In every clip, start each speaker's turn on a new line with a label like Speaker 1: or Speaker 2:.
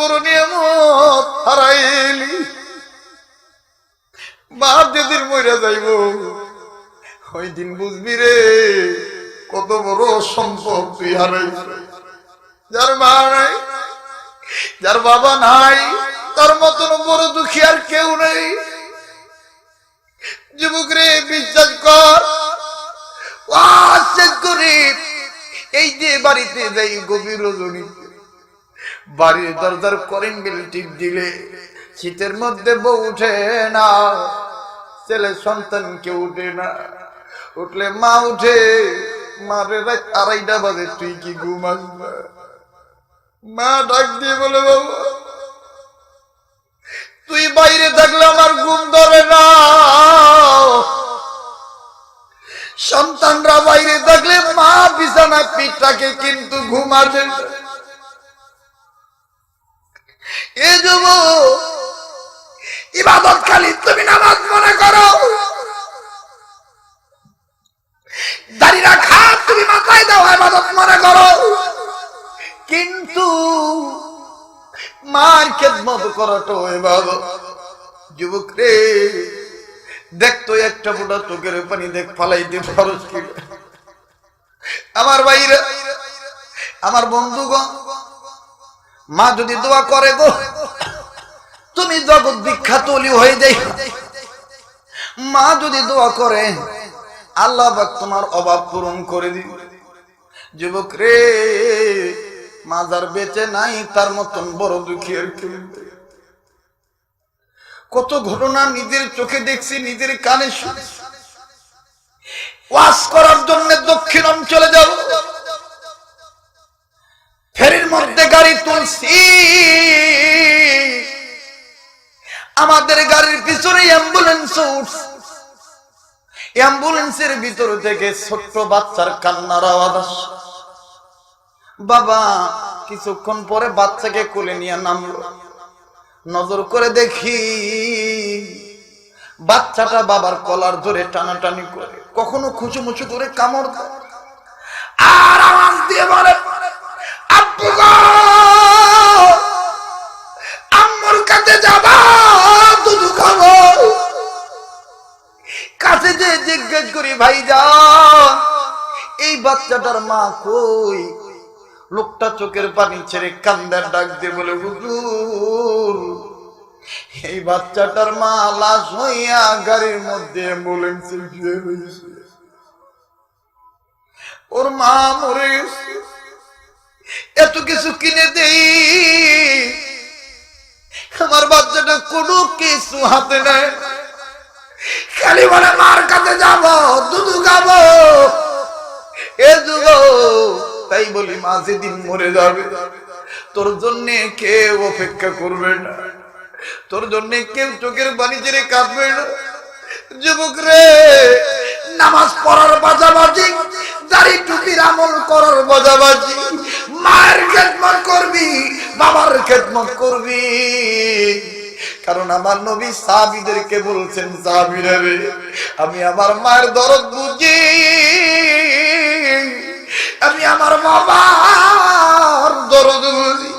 Speaker 1: বড় নিয়ামত হারাইলি। বাপ যেদিন যাইব ওই দিন বুঝবি রে, কত বড় সম্পদ তুই হারাইছ যার মা নাই, যার বাবা নাই, তার মতন বড় দুঃখী আর কেউ নেই। যুবক রে, বিশ্বাস কর করে এই যে বাড়িতে যাই গভীর রজনীতে বাড়ির দরজার করেন বেল টিপ দিলে শীতের মধ্যে বউ উঠে না, ছেলে সন্তান কেউ উঠে না। উঠলে মা উঠে, মারে আড়াইটা বাজে, তুই কি ঘুমাস মা ডাক দিয়ে বলে বাবা তুই বাইরে থাকলে আমার ঘুম ধরে না। সন্তানরা বাইরে থাকলে মা বিছানা পিঠটাকে কিন্তু ঘুমাবে না। এ ইবাদত খালি তুমি নামাজ মনে করো। দাঁড়িয়ে রাখা তুমি মাথায় দাও, ইবাদত মনে করো। কিন্তু মার খেদমত করাটো ইবাদত। যুবক রে দেখতো একটা ফোটা চোখের পানি, দেখ ফালাইতে খরচ কি। আমার বাইরে আমার বন্ধুগণ মা যদি দোয়া করে গো, তুমি জগৎ বিখ্যাত হয়ে যাই। মা যদি দোয়া করে, আল্লাহ তোমার অভাব পূরণ করে দিবে। যুবক রে, মা যার বেঁচে নাই, তার মতন বড় দুঃখী আর কেউ কত ঘটনা নিজের চোখে দেখছি, নিজের কানে শুনে ওয়াজ করার জন্য দক্ষিণ অঞ্চলে যাব। গাড়ি আমাদের গাড়ির পিছনে অ্যাম্বুলেন্স উঠছে। অ্যাম্বুলেন্সের ভিতর থেকে ছোট্ট বাচ্চার কান্নার আওয়াজ আসছে। বাবা, কিছুক্ষণ পরে বাচ্চাকে কোলে নিয়ে নামলো। নজর করে দেখি, বাচ্চাটা বাবার কলার ধরে টানাটানি করে, কখনো খুচুমুচু করে কামড় দেয়। আর আওয়াজ দিয়ে বলে আম্মুর কাছে যাবা দুধু খাব। কাছে যে জিজ্ঞেস করি ভাই যা এই বাচ্চাটার মা কই? লোকটা চোখের পানি ছেড়ে কান্দার ডাক দিয়ে বলে, হুজুর, এই বাচ্চাটার মা লাশ হইয়া গাড়ির মধ্যে অ্যাম্বুলেন্সে ওর মা মরে গেছে। এত কিছু কিনে দেই। আমার বাচ্চাটা কোনো কিছু হাতে নেয়। খালি বলে, মার কাছে যাব, দুধু খাব। এ যুগ তাই বলি, মা যেদিন মরে যাবে, তোর জন্য কেউ অপেক্ষা করবে না। তোর জন্য কেউ চোখের বাণী ছেড়ে কাঁদবে না। যুবক রে নামাজ পড়ার বাজাবাজি, দাড়ি টুপির আমল করার বাজাবাজি, মায়ের খেদমত করবি, বাবার খেদমত করবি। কারণ আমার নবী সাহাবীদেরকে বলছেন, সাহাবীরা আমি আমার মায়ের দরদ বুঝি, আমি আমার বাবার দরদ বুঝি।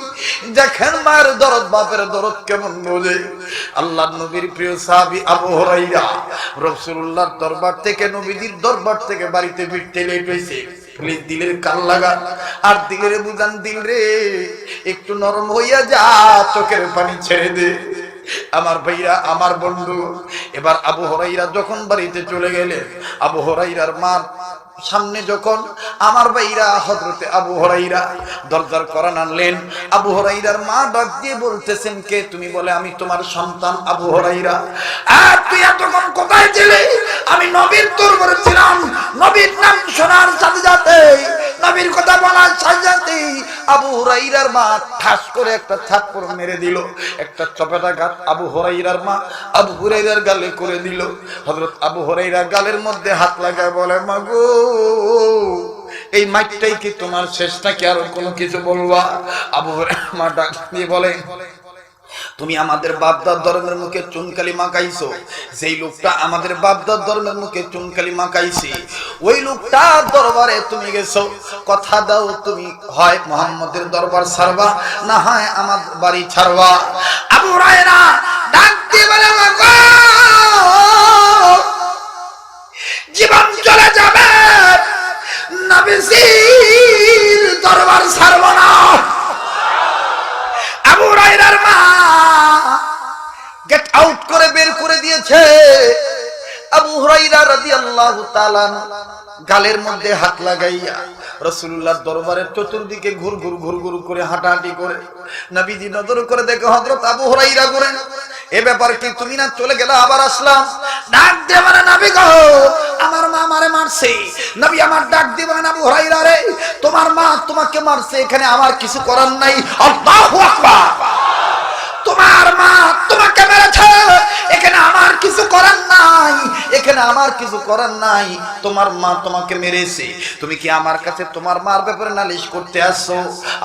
Speaker 1: দেখেন মায়ের দরদ, বাপের দরদ কেমন বোঝে আল্লাহ নবীর প্রিয় সাহাবী আবু হুরাইরা রাসূলুল্লাহর দরবার থেকে, নবীজির দরবার থেকে বাড়িতে ফিরতে হইছে দিলের লাগা, আর দিলের বুঝান, দিল রে, একটু নরম হইয়া যা, চোখের পানি ছেড়ে দে। আমার ভাইরা আমার বন্ধু, এবার আবু হরাইরা যখন বাড়িতে চলে গেলে, আবু হরাইরার মার সামনে যখন আমার ভাইরা হজরতে আবু হরাইরা দরজার করান আনলেন, আবু হরাইরার মা ডাক দিয়ে বলতেছেন, কে তুমি? বলে, আমি তোমার সন্তান আবু হরাইরা আর তুই এতক্ষণ কোথায় ছিলে? আমি নবীর তোর ছিলাম। নবীর নাম শোনার সাথে সাথে নবীর কথা বলার সাথে আবু হরাইরার মা ঠাস করে একটা থাপ্পড় মেরে দিল। একটা চপেটা গাত আবু হরাইরার মা আবু হুরাইরার গালে করে দিল। হযরত আবু হুরাইরা গালের মধ্যে হাত লাগায় বলে মাগো এই মাইকটাই কি তোমার শেষ নাকি আর কোনো কিছু বলবা? আবু হুরাইরা মা ডাক দিয়ে বলে তুমি আমাদের বাপদার ধর্মের মুখে চুনকালি মাকাইছো যেই লোকটা আমাদের বাপদার ধর্মের মুখে চুনকালি মাকাইছে ওই লোকটার দরবারে তুমি গেছো। কথা দাও তুমি হয় মোহাম্মদের দরবার ছাড়বা না হয় আমার বাড়ি ছাড়বা। আবু রায়রা ডাক দিয়ে বলে "ওগো, জীবন চলে যাবে। নবীজির দরবার ছাড়ব না। আবু রায়রার মা। গেট আউট করে বের করে দিয়েছে। আবু হুরাইরা রাদিয়াল্লাহু তাআলা গালের মধ্যে হাত লাগাইয়া রাসূলুল্লাহর দরবারের চতুর্দিকে ঘুর ঘুর ঘুর ঘুর করে হাঁটাহাঁটি করে নবীজি নজর করে দেখে হযরত আবু হুরাইরা করে এ ব্যাপার কি তুমি না চলে গেলে আবার আসলাম? ডাক দিয়ে মানে নবী গো। আমার মা আমারে মারছে। নবী আমার ডাক দিয়ে বলেন আবু হুরাইরা রে। তোমার মা তোমাকে মারছে, এখানে আমার কিছু করার নাই। আকবার। তোমার মা তোমাকে মেরেছে, এখানে আমার কিছু করার নাই। এখানে আমার কিছু করার নাই। তোমার মা তোমাকে মেরেছে। তুমি কি আমার কাছে তোমার মার ব্যাপারে নালিশ করতে আসছো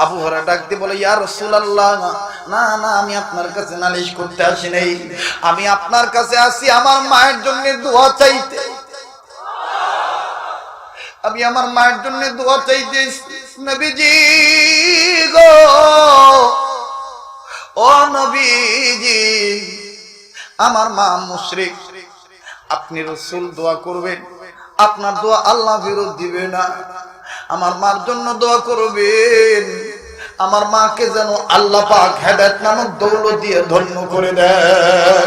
Speaker 1: আবু হরা ডাক দিয়ে বলে, ইয়া রাসূলুল্লাহ না না, আমি আপনার কাছে নালিশ করতে আসি নাই। আমি আপনার কাছে আসি আমার মায়ের জন্য দোয়া চাইতে। আমি আমার মায়ের জন্য দোয়া চাইতে নবীজি গো, ও নবীজি, আমার মা মুশরিক, আপনি রসুল দোয়া করবেন, আপনার দোয়া আল্লাহ ফেরত দিবে না। আমার মার জন্য দোয়া করবেন। আমার মাকে যেন আল্লাহ পাক হেদায়ত নামক দৌলত দিয়ে ধন্য করে দেয়।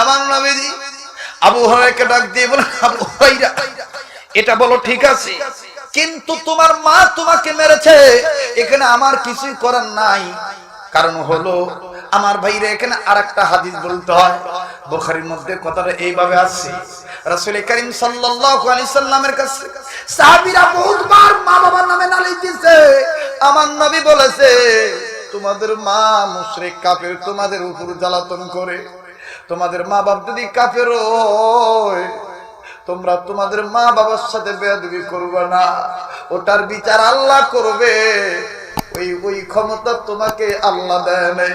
Speaker 1: আমার নবীজি আবু হরাইকে ডাক দিয়ে বলে, আবু হরাইরা এটা বলো ঠিক আছে, কিন্তু তোমার মা তোমাকে মেরেছে। এখানে আমার কিছুই করার নাই। কারণ হলো আমার ভাইরা এখানে আর একটা হাদিস বলতে হয়। বোখারির মধ্যে কথাটা এইভাবে আসছে। রাসূল করিম সাল্লামের কাছে বহুতবার মা বাবার নামে দিয়েছে আমার নবী বলেছে, তোমাদের মা মুশরিক কাফের তোমাদের উপর জ্বালাতন করে। তোমাদের মা বাপ যদি হয়, তোমরা তোমাদের মা বাবার সাথে বেয়াদবি করবে না। ওটার বিচার আল্লাহ করবে। ওই ওই ক্ষমতা তোমাকে আল্লাহ দেয় নাই।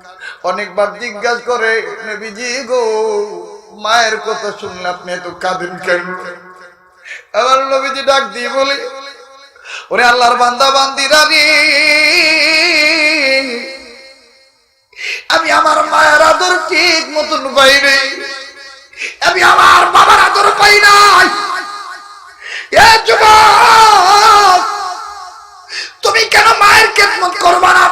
Speaker 1: অনেকবার জিজ্ঞাসা করে, নবীজি গো, মায়ের কথা শুনলে আপনি এত কাঁদেন কেন? আবার নবীজি ডাক দিয়ে বলে, ওরে আল্লাহর বান্দা, বান্দিরা রে, আমি আমার মায়ের আদর ঠিক মতন পাই নাই। আমি আমার বাবার আদর পাই নাই। তুমি কেন মায়ের খেদমত করবা না?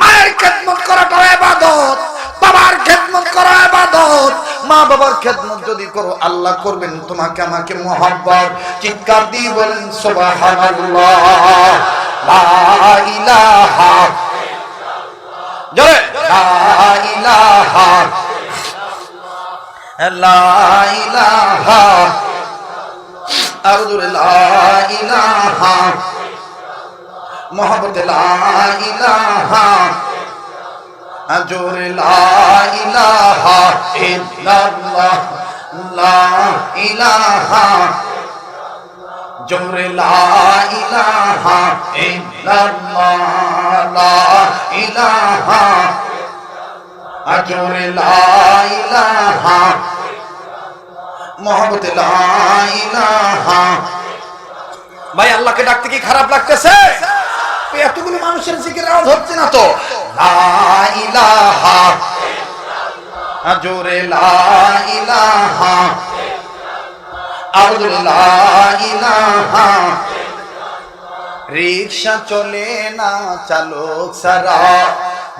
Speaker 1: মায়ের খেদমত করাটা ইবাদত, বাবার খেদমত করা ইবাদত। মা বাবার খেদমত যদি করো, আল্লাহ করবেন তোমাকে, আমাকে মোহাব্বত। চিৎকার দিয়ে বলেন, সুবহানাল্লাহ আর জোরে, লা মোহাম্মদ লা ইলাহা জোরে লা ইলাহা ইল্লাল্লাহ, লা ইলাহা জোরে লা ইলাহা ইল্লাল্লাহ, লা ইলাহা জোরে লা ইলাহা মোহাম্মদ লা ইলাহা। ভাই, আল্লাহকে ডাকতে কি খারাপ লাগতেছে? এতগুলো মানুষের জিকির আওয়াজ হচ্ছে না তো। জোরে রিক্সা চলে না, চালক সারা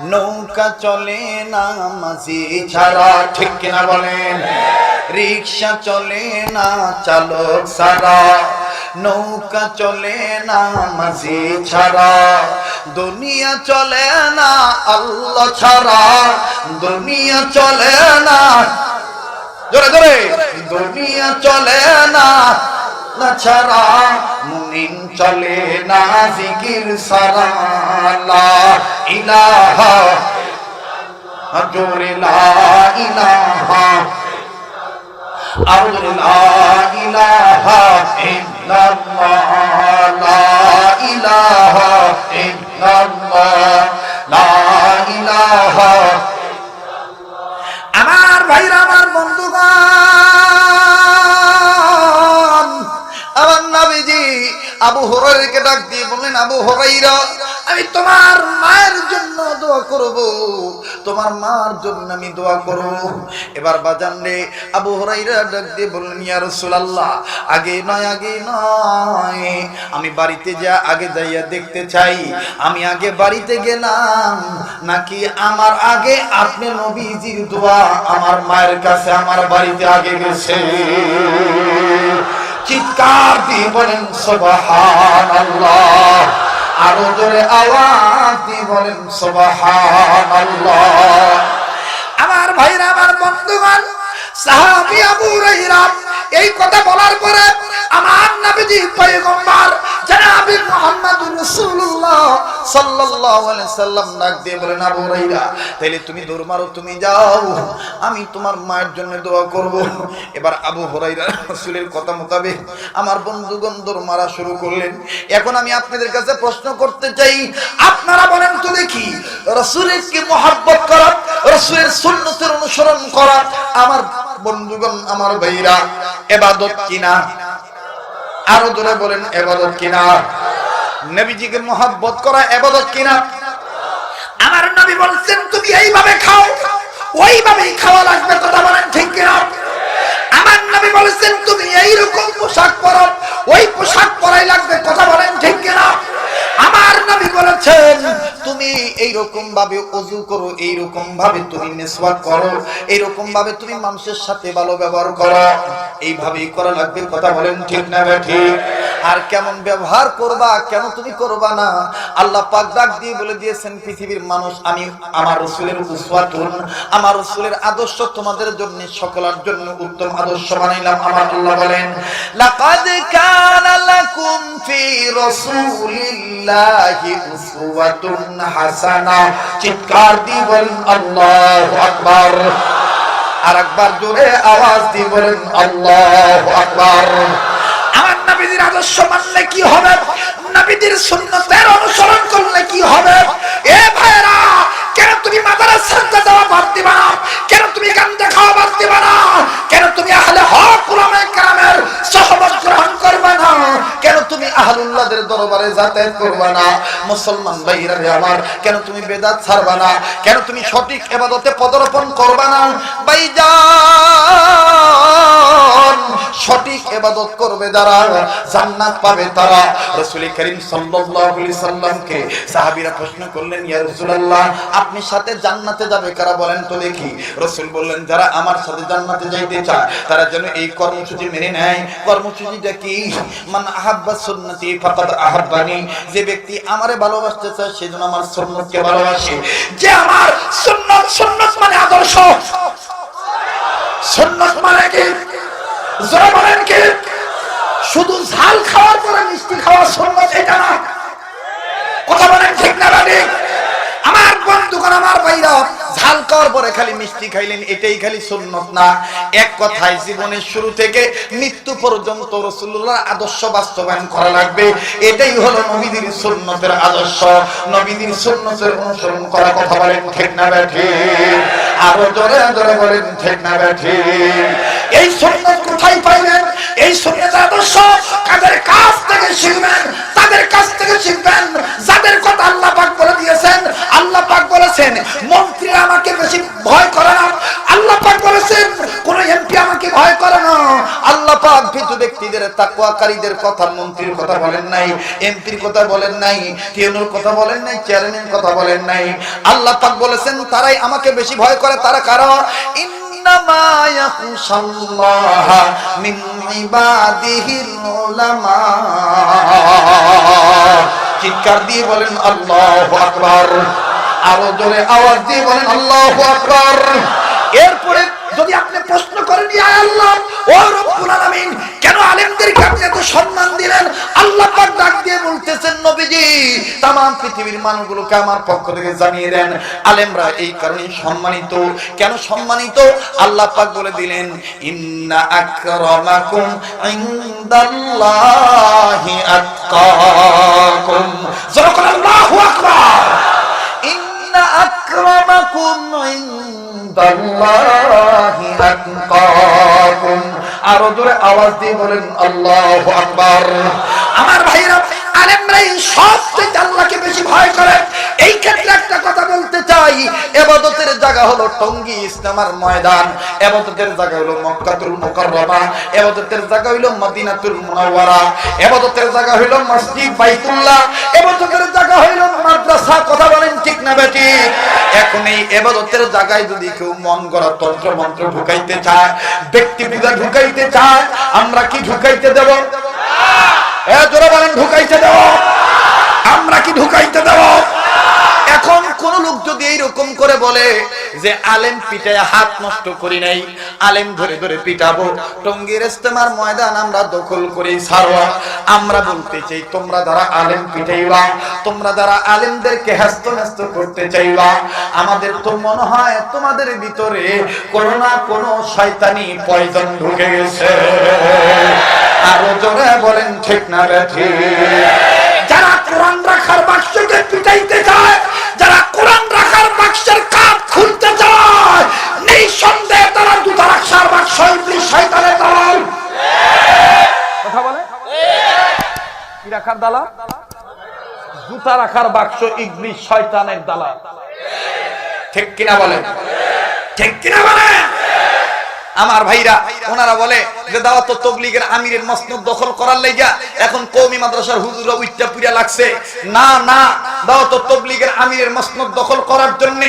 Speaker 1: নৌকা চলে না, মাঝি ছাড়া। ঠিক কিনা বলেন? রিক্সা চলে না, চালক সারা নৌকা চলে না মাঝি ছাড়া। দুনিয়া চলে না আল্লাহ ছাড়া। দুনিয়া চলে না। জোরে জোরে। দুনিয়া চলে না ছাড়া। মুমিন চলে না জিকির সারা ইলাহা জোরে, লা ইলাহা আর লা ইলাহা আমার ভাইরা আমার বন্ধুগণ আমার নাবিজি আবু হরাইকে ডাক দিয়ে বললেন আবু হরাইরা আমি তোমার মায়ের জন্য দোয়া করব। তোমার মার জন্য আমি দোয়া করব। এবার বাজান রে, আবু হরাইরা ডাক দিয়ে বললেন, ইয়া রাসূলুল্লাহ, আগে নয় আগে নয়। আমি বাড়িতে যা, আগে যাইয়া দেখতে চাই। আমি আগে বাড়িতে গেলাম, নাকি আমার আগে আপনি নবীজির দোয়া আমার মায়ের কাছে, আমার বাড়িতে আগে গেছে? চিৎকার দিয়ে বলেন, সুবহানাল্লাহ। আরও জোরে আওয়াজ দিয়ে বলেন, সুবহানাল্লাহ। আমার ভাইরা, আমার বন্ধুগণ, সাহাবী আবু হুরায়রা এই কথা বলার পরে আমার নবীজি পয়গম্বর আমার মারা শুরু করলেন। এখন আমি আপনাদের কাছে প্রশ্ন করতে চাই, আপনারা বলেন তো দেখি, রাসূলের কি মহব্বত করা, রাসূলের সুন্নতের অনুসরণ করা আমার বন্ধুগণ, আমার ভাইরা, এবাদত কিনা? আরও জোরে বলেন, এবাদত কিনা? নবীজিকে মহব্বত করা এবাদত কিনা? আমার নবী বলছেন, তুমি এইভাবে খাও, ওইভাবেই খাওয়া লাগবে, কথা বলেন ঠিক কিনা? আমার নবী বলেছেন, তুমি এইরকম পোশাক পরো, ওই পোশাক পরাই লাগবে, কথা বলেন ঠিক কিনা? আমার নবী বলেছেন, তুমি এই রকম ভাবে অজু করো এই রকম ভাবে তুমি মেসওয়াক করো এই রকম ভাবে তুমি মানুষের সাথে ভালো ব্যবহার করো। এইভাবেই করা লাগবে, কথা বলেন ঠিক না ঠিক। আর কেমন ব্যবহার করবা, কেন তুমি করবা না? আল্লাহ পাক ডাক দিয়ে বলে দিয়েছেন, পৃথিবীর মানুষ, আমি আমার রসুলের উসওয়াতুন, আমার রসুলের আদর্শ তোমাদের জন্য, সকলের জন্য উত্তম আদর্শ বানাইলাম। আমার আল্লাহ বলেন, লাকাদ কানা লাকুম ফি রাসূলিল্লাহি উসওয়াতুন হাসানা। চিৎকার দিয়ে বলেন, আল্লাহু আকবার। আর একবার জোরে আওয়াজ দিয়ে বলেন, আল্লাহু আকবার। নবীদের আদর্শ মানলে কি হবে? নাবিদের সুন্নতের অনুসরণ করলে কি হবে? এ ভাইরা কেন তুমি মাদ্রাসাতে যাওয়া বাদ দিবা না? কেন তুমি গান দেখাও বাদ দিবা না? কেন তুমি আহলে হক, উলামায়ে কেরামের সহবত গ্রহণ করবে না কেন তুমি আহলুল্লাহদের দরবারে যাতায়াত করবে না। মুসলমান ভাইরা আমার, কেন তুমি বেদাত ছাড়বা না? কেন তুমি সঠিক ইবাদতে পদার্পণ করবে না? ভাইজান, সঠিক ইবাদত করবে যারা, জান্নাত পাবে তারা। রাসূল করিম সাল্লাল্লাহু আলাইহি সাল্লামকে সাহাবীরা প্রশ্ন করলেন, ইয়া রাসূলুল্লাহ, আপনি সাথে জান্নাতে যাবে কারা বলেন তো দেখি? রাসূল বললেন, যারা আমার সাথে জান্নাতে যাইতে চায়, তারা যেন এই কর্মসূচি মেনে নেয়। কর্মসূচিটা কি? মান আহাব্বা সুন্নতি ফাকাদ আহাব্বানি। যে ব্যক্তি আমারে ভালোবাসতে চায় সে যেন আমার সুন্নতকে ভালোবাসে। যে আমার সুন্নত সুন্নত মানে আদর্শ। সুন্নত মানে কি? জোরে বলেন কি? শুধু ঝাল খাওয়ার পরে মিষ্টি খাওয়া সুন্নত, এটা না। কথা বলেন ঠিক না আমার বন্ধুগণ আমার ভাইরা ঝাল পরে খালি মিষ্টি খাইলেন, এটাই খালি সুন্নত না। এক কথায় জীবনের শুরু থেকে মৃত্যু পর্যন্ত রাসূলুল্লাহ আদর্শ বাস্তবায়ন করা লাগবে। এটাই হলো নবীদের সুন্নতের আদর্শ। নবীদের সুন্নতের অনুসরণ করা কথা বলেন, ঠিক না ঠিক আরও জোরে জোরে বলেন, ঠিক না ঠিক এই সুন্নত কোথায় পাইবেন এই সুন্নত আদর্শ কাদের কাছ থেকে শিখবেন? তাদের কাছ থেকে শিখবেন? যাদের কথা আল্লাহ পাক বলে দিয়েছেন বলেছেন, মন্ত্রীরা আমাকে বেশি ভয় করে না। আল্লাহ পাক বলেছেন, কোন এমপি আমাকে ভয় করে না। আল্লাহ পাক ভীতু ব্যক্তিদের তাকওয়াকারীদের কথা, মন্ত্রীর কথা বলেন নাই, এমপির কথা বলেন নাই টিউনুর কথা বলেন নাই চেয়ারম্যান কথা বলেন নাই। আল্লাহ পাক বলেছেন, তারাই আমাকে বেশি ভয় করে, তারা উলামা। চিৎকার দিয়ে বলেন, আল্লাহ আকবার। আরও জোরে আওয়াজ দিয়ে বলেন, আল্লাহ আকবার। এরপরে যদি আপনি প্রশ্ন করেন, ইয়া আল্লাহ, ও রব্বুল আলামিন, কেন আলেমদেরকে আপনি এত সম্মান দিলেন? আল্লাহ পাক ডাক দিয়ে বলতেছেন, নবীজি, তামাম পৃথিবীর মানুষগুলোকে আমার পক্ষ থেকে জানিয়ে দেন। আলেমরা এই কারণে সম্মানিত। কেন সম্মানিত? আল্লাহ পাক বলে দিলেন, ইন্না আকরামাকুম ইনদাল্লাহি আতকাকুম। যখন আল্লাহু আকবার। আরও জোরে আওয়াজ দিয়ে বলেন আল্লাহু আকবার। আমার ভাইরা আলেমরাই সব আল্লাহকে জায়গা হলো টঙ্গী ইসলামার ময়দান। এবাদতের জায়গা হলো মক্কাতুল মুকাররমা। এবাদতের জায়গা হলো মদিনাতুল মুনাওয়ারা। এবাদতের জায়গা হলো মসজিদ বাইতুল্লাহ। এবাদতের জায়গা হলো মাদ্রাসা, কথা বলেন ঠিক না বেটি? এখন এই এবাদতের জায়গায় যদি কেউ মন গড়া তন্ত্র মন্ত্র ঢুকাইতে চায়, ব্যক্তি পূজা ঢুকাইতে চায়, আমরা কি ঢুকাইতে দেব? এ, জোরে বলেন, ঢুকাইতে দেব? আমরা কি ঢুকাইতে দেব? এখন কোন লোক যদি এইরকম করে বলে যে আলেম পিটায় হাত নষ্ট করি নাই, আলেম ধরে ধরে পিটাবো, টঙ্গির ইস্তেমার ময়দান আমরা দখল করে ছাড়বা। আমরা বলতে চাই, তোমরা যারা আলেম পিটাইবা, তোমরা যারা আলেমদেরকে হ্যাস্ত ন্যস্ত করতে চাইবা, আমাদের তো মনে হয় তোমাদের ভিতরে কোনো না কোনো শয়তানি পয়জন ঢুকে গেছে। আরও জোরে বলেন, ঠিক না বেঠি যারা কোরআন রাখার বাক্সকে পিটাইতে চায় বাক্সের কাপ খুলতে চায়। নিঃসন্দেহে তারা দূতারাক্ষার বাক্স শয়তানের
Speaker 2: কথা বলে? কি রাখার দালা জুতা রাখার বাক্স শয়তানের
Speaker 1: ঠিক কিনা বলেন? ঠিক কিনা বলেন? আমার ভাইরা, ওনারা বলে যে দাওয়াত তবলিগের আমিরের মসনদ দখল করার লাইগা, এখন কওমি মাদ্রাসার হুজুররা উইট্টা পুরা লাগছে। না না, দাওয়াত তবলিগের আমিরের মসনদ দখল করার জন্য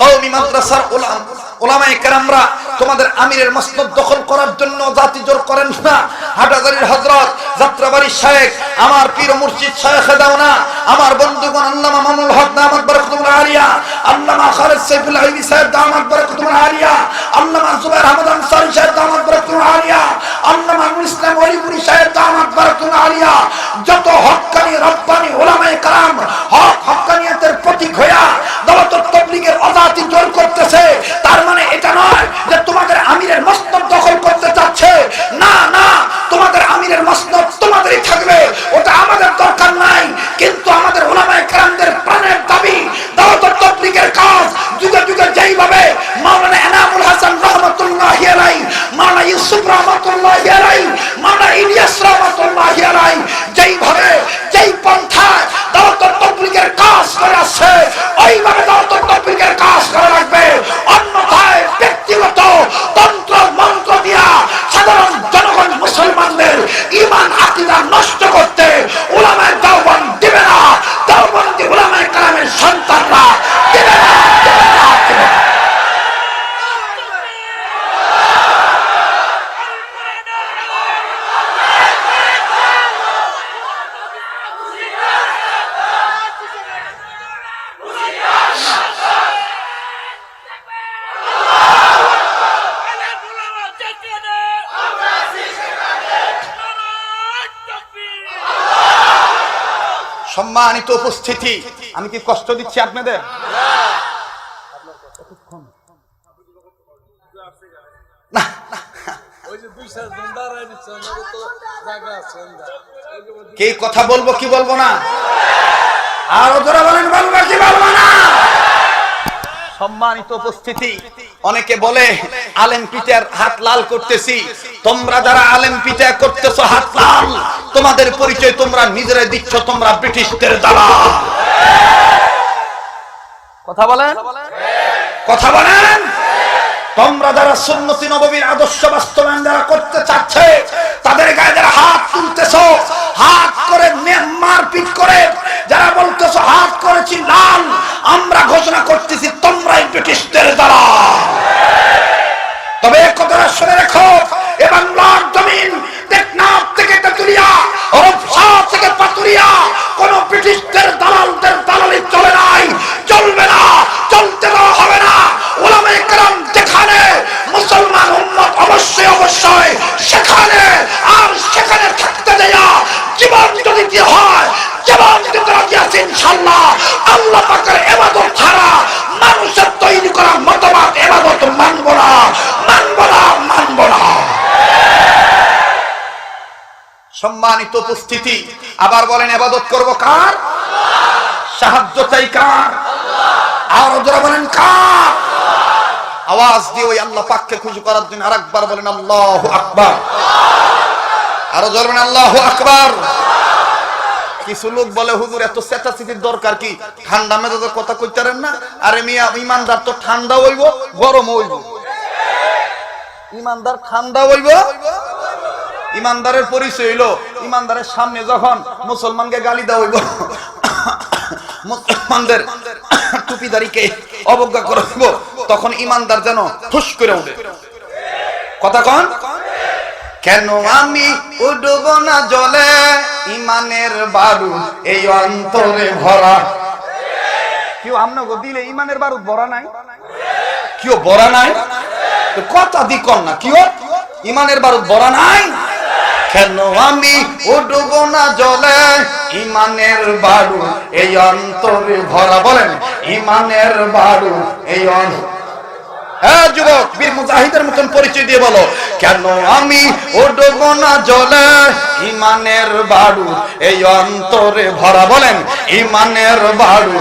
Speaker 1: কওমি মাদ্রাসার উলাম ওলামায়ে কেরামরা তোমাদের আমিরের মসনদ দখল করার জন্য জাতি জোর করেন না। হাটাজারির হযরত যাত্রাবাড়ির শায়েখ, আমার পীর মুর্শিদ শায়েখ দাওনা, আমার বন্ধুগণ আল্লামা মামুল হক দামাত বরকতুল্লাহ আলিয়া, আল্লামা খালেদ সাইফুল আইবি সাহেব দামাত বরকতুল্লাহ আলিয়া, আল্লামা জুবাইর আহমদ আনসারী সাহেব দামাত বরকতুল্লাহ আলিয়া, আল্লামা নুরুল ইসলাম ওলিপুরি সাহেব দামাত বরকতুল্লাহ আলিয়া, যত হক্কানি, রব্বানি ওলামায়ে কালাম হক হক্কানিয়াতের প্রতীক হইয়া দলত তবলিগের অজাতি জোর করতেছে তার মানে এটা নয় যে তোমাদের আমিরের মস্তব দখল করতে চাচ্ছে না না তোমাদের আমিরের মস্তব তোমাদেরই থাকবে ওটা আমাদের দরকার নাই কিন্তু আমাদের ওলামায়ে কেরামদের প্রাণের দাবি দাওয়াত তবলিগের কাজ যুগে যুগে যেইভাবে মাওলানা এনামুল হাসান রহমাতুল্লাহ আলাই মাওলানা ইউসুফ রহমাতুল্লাহ আলাই মাওলানা ইলিয়াস রহমাতুল্লাহ আলাই যেইভাবে যেই পন্থায় দাওয়াত তবলিগের কাজ করে আসছে ওইভাবে দাওয়াত তবলিগের কাজ করা লাগবে অন্যথায় ব্যক্তিগত তন্ত্র মন্ত্র দিয়া সাধারণ জনগণ মুসলমানদের ইমান আকিদা নষ্ট করতে ওলামায় দাওবান দিবে না দাওবন্দি ওলামায় কালামের সন্তানরা দিবে না দিবে না, দিবে না। উপস্থিতি, আমি কি কষ্ট দিচ্ছি আপনাদের? কে কথা বলব, কি বলব না? আরও জোরে বলেন, বলব কি বলব না? সম্মানিত উপস্থিতি, অনেকে বলে, আলেম পিটার হাত লাল করতেছি। তোমরা যারা আলেম পিটা করতেছো হাত লাল তোমাদের পরিচয় তোমরা নিজেরাই দিচ্ছ তোমরা ব্রিটিশদের দ্বারা
Speaker 2: কথা বলেন?
Speaker 1: কথা বলেন? তোমরা যারা সুন্নতি নববীর আদর্শ বাস্তবায়ন যারা করতে চাচ্ছে তাদের গায়ে যারা হাত তুলতেছো হাত করে মারপিট করে যারা বলতেছো হাত করেছি লাল আমরা ঘোষণা করতেছি তোমরাই ব্রিটিশদের দ্বারা তবে এক কথাটা শুনে রেখো এ বাংলার জমিন টেকনাফ থেকে তেতুলিয়া রূপসা থেকে পাতুরিয়া কোন ব্রিটিশদের আল্লাহ পাকের এবাদত ছাড়া মানুষের তৈরি করা মতবাদ এবাদত মানব না মানব না মানব না সম্মানিত উপস্থিতি। আবার বলেন, এবাদত করব কার? সাহায্য চাই কার? আর যারা বলেন, কার? আওয়াজ দিয়ে ওই আল্লাহ পাককে খুশি করার জন্য আরেকবার বলেন, আল্লাহ আকবার। আরও জোর বলেন, আল্লাহ আকবার। কিছু লোক বলে, হুজুর, এত চেঁচাচিতির দরকার কি? ঠান্ডা মেজাজের কথা কইতারেন না? আরে মিয়া, ইমানদার তো ঠান্ডা হইব, গরম হইব। ইমানদার ঠান্ডা হইব? ইমানদারের পরিচয় হইল। ইমানদারের সামনে যখন মুসলমানকে গালি দেওয়া হইব মুসলমানদের টুপিদারিকে অবজ্ঞা করা হইব তখন ইমানদার যেন ঠুস করে উঠে। কথা কন? কেন আমি উডব না জলে? ইমানের বারু এই অন্তরে ভরা। কেউ আমনগো দিলে ইমানের বারুদ ভরা নাই? কেউ ভরা নাই? কথা দি কর না কেউ ইমানের বারুদ ভরা নাই? কেন আমি উডব না জলে? ইমানের বাড়ু এই অন্তরে ভরা, বলেন, ইমানের বারু এই হ্যাঁ যুবক, বীর মুজাহিদের মতন পরিচয় দিয়ে বলো, কেন আমি উঠবো না জলে? ইমানের বাড়ু এই অন্তরে ভরা, বলেন, ইমানের বাড়ু